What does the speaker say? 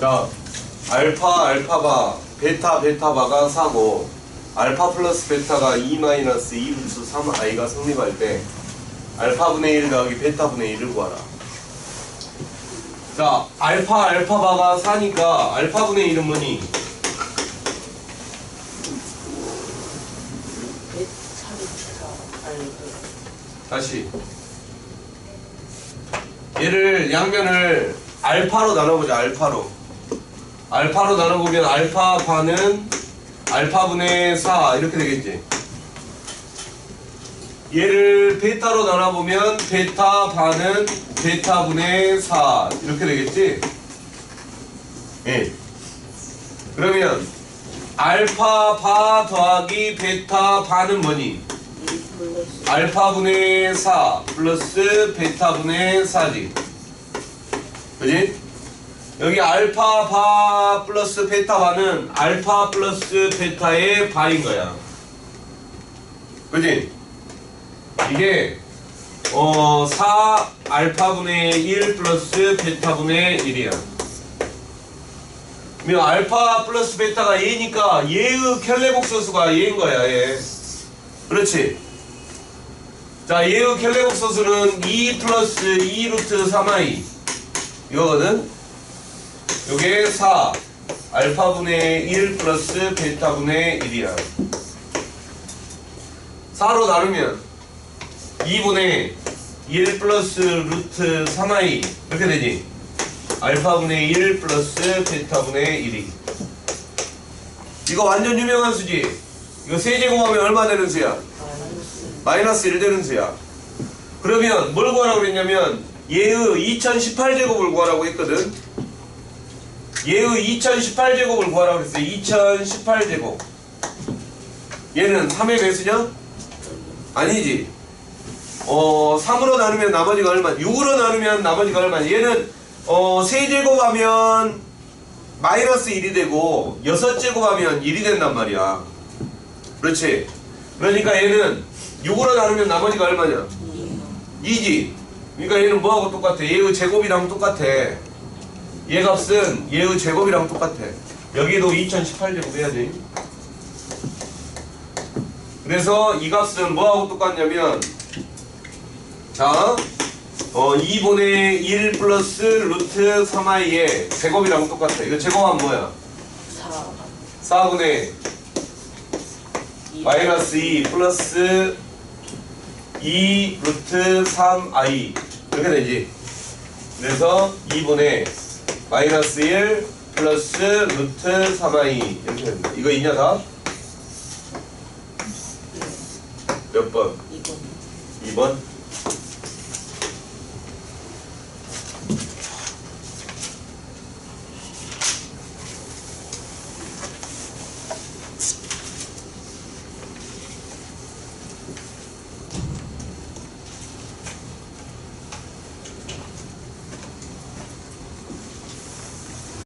자, 알파, 알파바, 베타, 베타바가 4고, 알파 플러스 베타가 2 마이너스 2 분수 3i가 성립할 때, 알파분의 1 더하기 베타분의 1을 구하라. 자, 알파, 알파바가 4니까, 알파분의 1은 뭐니? 다시. 얘를 양면을 알파로 나눠보자. 알파로. 알파로 나눠보면 알파 반은 알파분의 4 이렇게 되겠지. 얘를 베타로 나눠보면 베타 반은 베타분의 4 이렇게 되겠지. 예. 그러면 알파 바 더하기 베타 반은 뭐니? 알파분의 4 플러스 베타분의 4지. 그지? 여기 알파 바 플러스 베타 바는 알파 플러스 베타의 바인 거야. 그지? 이게 어, 4 알파분의 1 플러스 베타분의 1이야. 그러면 알파 플러스 베타가 얘니까 얘의 켈레복소수가 얘인 거야, 얘. 그렇지? 자, 얘의 켈레복소수는 2 플러스 2 루트 3i. 이거거든? 요게 4. 알파분의 1 플러스 베타분의 1이야. 4로 나누면 2분의 1 플러스 루트 3i. 이렇게 되지? 알파분의 1 플러스 베타분의 1이. 이거 완전 유명한 수지? 이거 세제곱하면 얼마 되는 수야? 마이너스 1 되는 수야. 그러면 뭘 구하라고 그랬냐면 얘의 2018제곱을 구하라고 했거든. 얘의 2018제곱을 구하라고 그랬어요. 2018제곱. 얘는 3의 배수냐? 아니지. 어, 3으로 나누면 나머지가 얼마? 6으로 나누면 나머지가 얼마? 얘는 어, 세제곱하면 마이너스 1이 되고 6제곱하면 1이 된단 말이야. 그렇지? 그러니까 얘는 6으로 나누면 나머지가 얼마냐? 2지. 그러니까 얘는 뭐하고 똑같아? 얘의 제곱이랑 똑같아. 얘 값은 얘의 제곱이랑 똑같아. 여기도 2018 제곱 해야지. 그래서 이 값은 뭐하고 똑같냐면 자, 어, 2분의 1 플러스 루트 3i의 제곱이랑 똑같아. 이거 제곱하면 뭐야? 4분의 마이너스 2 플러스 2 루트 3i 이렇게 되지 그래서 2분의 마이너스 1 플러스 루트 3i 이렇게 됩니다 이거 있냐 다? 몇 번? 2번